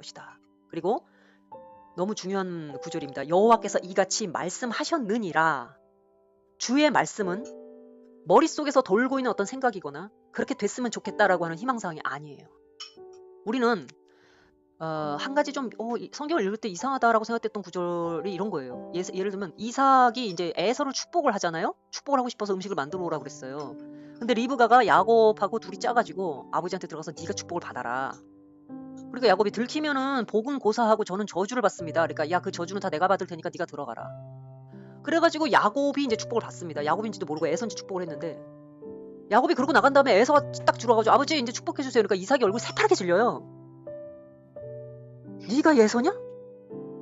것이다. 그리고 너무 중요한 구절입니다. 여호와께서 이같이 말씀하셨느니라. 주의 말씀은 머릿속에서 돌고 있는 어떤 생각이거나 그렇게 됐으면 좋겠다라고 하는 희망사항이 아니에요. 우리는 어, 한 가지 좀 어, 이- 성경을 읽을 때 이상하다라고 생각했던 구절이 이런 거예요. 예, 예를 들면 이삭이 이제 에서를 축복을 하잖아요. 축복을 하고 싶어서 음식을 만들어 오라고 그랬어요. 근데 리브가가 야곱하고 둘이 짜가지고 아버지한테 들어가서 네가 축복을 받아라. 그러니까 야곱이 들키면은 복은 고사하고 저는 저주를 받습니다. 그러니까 야 그 저주는 다 내가 받을 테니까 네가 들어가라. 그래가지고 야곱이 이제 축복을 받습니다. 야곱인지도 모르고 에서인지 축복을 했는데 야곱이 그러고 나간 다음에 에서가 딱 들어가가지고 아버지 이제 축복해 주세요. 그러니까 이삭이 얼굴 새파랗게 질려요. 네가 예서냐?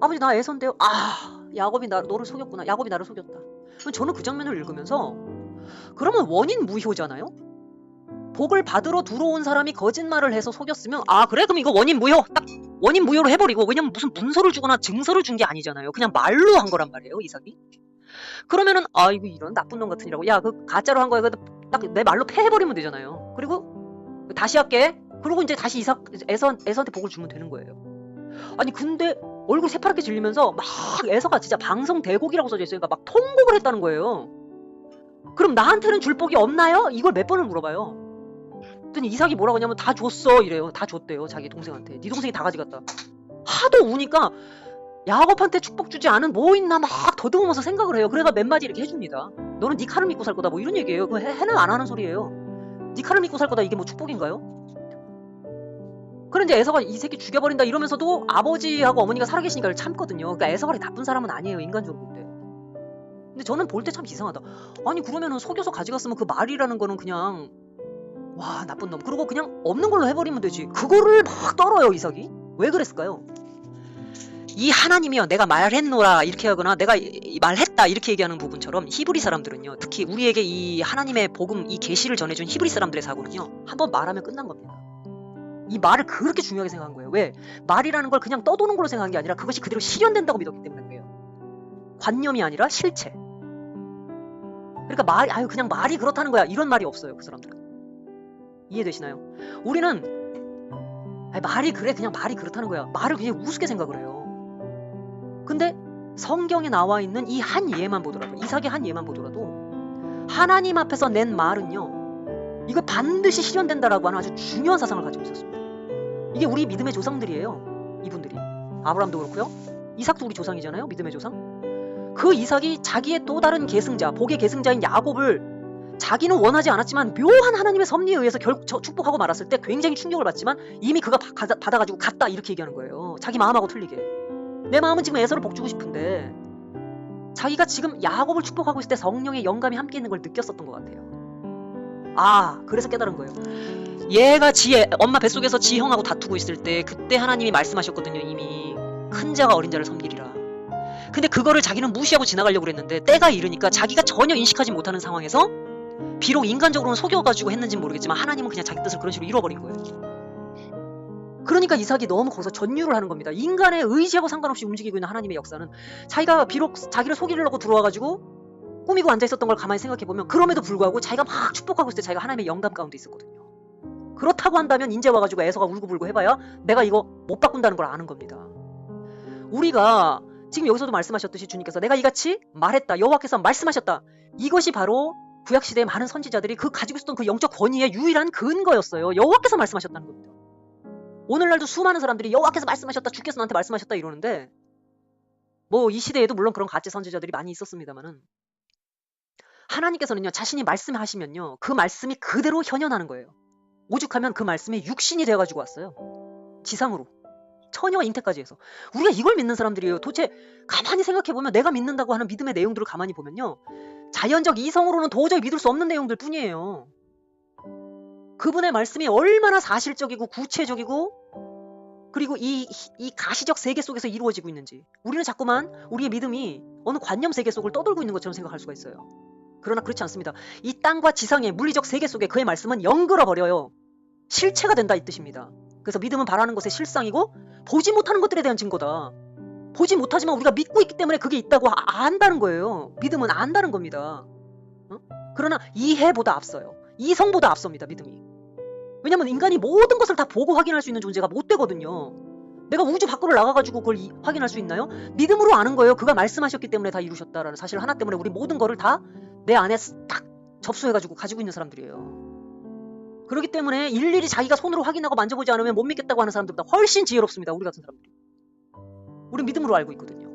아버지 나 예서인데요. 아 야곱이 나 너를 속였구나. 야곱이 나를 속였다. 저는 그 장면을 읽으면서 그러면 원인 무효잖아요. 복을 받으러 들어온 사람이 거짓말을 해서 속였으면 아 그래 그럼 이거 원인 무효 딱 원인 무효로 해버리고 왜냐면 무슨 문서를 주거나 증서를 준 게 아니잖아요. 그냥 말로 한 거란 말이에요 이삭이. 그러면은 아이고 이런 나쁜 놈 같으니라고 야 그 가짜로 한 거야 딱 내 말로 패해버리면 되잖아요. 그리고 다시 할게. 그리고 이제 다시 이삭 에서 에서한테 복을 주면 되는 거예요. 아니 근데 얼굴 새파랗게 질리면서 막 에서가 진짜 방송 대곡이라고 써져 있으니까 막 통곡을 했다는 거예요. 그럼 나한테는 줄 복이 없나요? 이걸 몇 번을 물어봐요. 그랬더니 이삭이 뭐라고 하냐면 다 줬어 이래요. 다 줬대요 자기 동생한테. 네 동생이 다 가져갔다. 하도 우니까 야곱한테 축복 주지 않은 뭐 있나 막 더듬으면서 생각을 해요. 그래가 몇 마디 이렇게 해줍니다. 너는 네 칼을 믿고 살 거다 뭐 이런 얘기예요. 해, 해는 안 하는 소리예요. 네 칼을 믿고 살 거다 이게 뭐 축복인가요? 그런데 에서가 이 새끼 죽여버린다 이러면서도 아버지하고 어머니가 살아계시니까 참거든요. 그러니까 에서가 나쁜 사람은 아니에요 인간적으로. 근데 저는 볼 때 참 이상하다. 아니 그러면은 속여서 가져갔으면 그 말이라는 거는 그냥 와 나쁜 놈. 그리고 그냥 없는 걸로 해버리면 되지. 그거를 막 떨어요 이삭이. 왜 그랬을까요? 이 하나님이요 내가 말했노라 이렇게 하거나 내가 말했다 이렇게 얘기하는 부분처럼 히브리 사람들은요 특히 우리에게 이 하나님의 복음 이 계시를 전해준 히브리 사람들의 사고는요 한번 말하면 끝난 겁니다. 이 말을 그렇게 중요하게 생각한 거예요. 왜? 말이라는 걸 그냥 떠도는 걸로 생각한 게 아니라 그것이 그대로 실현된다고 믿었기 때문에 그래요. 관념이 아니라 실체. 그러니까 말, 아유 그냥 말이 그렇다는 거야 이런 말이 없어요 그 사람들은. 이해되시나요? 우리는 말이 그래 그냥 말이 그렇다는 거야. 말을 그냥 우습게 생각을 해요. 근데 성경에 나와 있는 이 한 예만 보더라도 이삭의 한 예만 보더라도 하나님 앞에서 낸 말은요 이거 반드시 실현된다라고 하는 아주 중요한 사상을 가지고 있었습니다. 이게 우리 믿음의 조상들이에요. 이분들이 아브라함도 그렇고요. 이삭도 우리 조상이잖아요. 믿음의 조상. 그 이삭이 자기의 또 다른 계승자, 복의 계승자인 야곱을 자기는 원하지 않았지만 묘한 하나님의 섭리에 의해서 결국 저 축복하고 말았을 때 굉장히 충격을 받지만 이미 그가 받아가지고 갔다 이렇게 얘기하는 거예요. 자기 마음하고 틀리게. 내 마음은 지금 에서를 복주고 싶은데 자기가 지금 야곱을 축복하고 있을 때 성령의 영감이 함께 있는 걸 느꼈었던 것 같아요. 아, 그래서 깨달은 거예요. 얘가 지 엄마 뱃속에서 지 형하고 다투고 있을 때 그때 하나님이 말씀하셨거든요. 이미 큰 자가 어린 자를 섬기리라. 근데 그거를 자기는 무시하고 지나가려고 그랬는데 때가 이르니까 자기가 전혀 인식하지 못하는 상황에서 비록 인간적으로는 속여가지고 했는지는 모르겠지만 하나님은 그냥 자기 뜻을 그런 식으로 잃어버린 거예요. 그러니까 이삭이 너무 거기서 전율을 하는 겁니다. 인간의 의지하고 상관없이 움직이고 있는 하나님의 역사는 자기가 비록 자기를 속이려고 들어와가지고 꾸미고 앉아 있었던 걸 가만히 생각해 보면 그럼에도 불구하고 자기가 막 축복하고 있을 때 자기가 하나님의 영감 가운데 있었거든요. 그렇다고 한다면 인제 와가지고 애서가 울고불고 해봐야 내가 이거 못 바꾼다는 걸 아는 겁니다. 우리가 지금 여기서도 말씀하셨듯이 주님께서 내가 이같이 말했다 여호와께서 말씀하셨다 이것이 바로 구약 시대의 많은 선지자들이 그 가지고 있었던 그 영적 권위의 유일한 근거였어요. 여호와께서 말씀하셨다는 겁니다. 오늘날도 수많은 사람들이 여호와께서 말씀하셨다 주께서 나한테 말씀하셨다 이러는데 뭐 이 시대에도 물론 그런 가짜 선지자들이 많이 있었습니다만은 하나님께서는요 자신이 말씀하시면요 그 말씀이 그대로 현현하는 거예요. 오죽하면 그 말씀이 육신이 돼가지고 왔어요. 지상으로. 처녀와 잉태까지 해서. 우리가 이걸 믿는 사람들이에요. 도대체 가만히 생각해보면 내가 믿는다고 하는 믿음의 내용들을 가만히 보면요. 자연적 이성으로는 도저히 믿을 수 없는 내용들 뿐이에요. 그분의 말씀이 얼마나 사실적이고 구체적이고 그리고 이, 이 가시적 세계 속에서 이루어지고 있는지 우리는 자꾸만 우리의 믿음이 어느 관념 세계 속을 떠돌고 있는 것처럼 생각할 수가 있어요. 그러나 그렇지 않습니다. 이 땅과 지상의 물리적 세계 속에 그의 말씀은 영글어 버려요. 실체가 된다 이 뜻입니다. 그래서 믿음은 바라는 것의 실상이고 보지 못하는 것들에 대한 증거다. 보지 못하지만 우리가 믿고 있기 때문에 그게 있다고 아- 안다는 거예요. 믿음은 안다는 겁니다. 어? 그러나 이해보다 앞서요. 이성보다 앞섭니다. 믿음이. 왜냐면 인간이 모든 것을 다 보고 확인할 수 있는 존재가 못 되거든요. 내가 우주 밖으로 나가가지고 그걸 이- 확인할 수 있나요? 믿음으로 아는 거예요. 그가 말씀하셨기 때문에 다 이루셨다라는 사실 하나 때문에 우리 모든 거를 다 내 안에 딱 접수해가지고 가지고 있는 사람들이에요. 그렇기 때문에 일일이 자기가 손으로 확인하고 만져보지 않으면 못 믿겠다고 하는 사람들보다 훨씬 지혜롭습니다. 우리 같은 사람들이. 우리 믿음으로 알고 있거든요.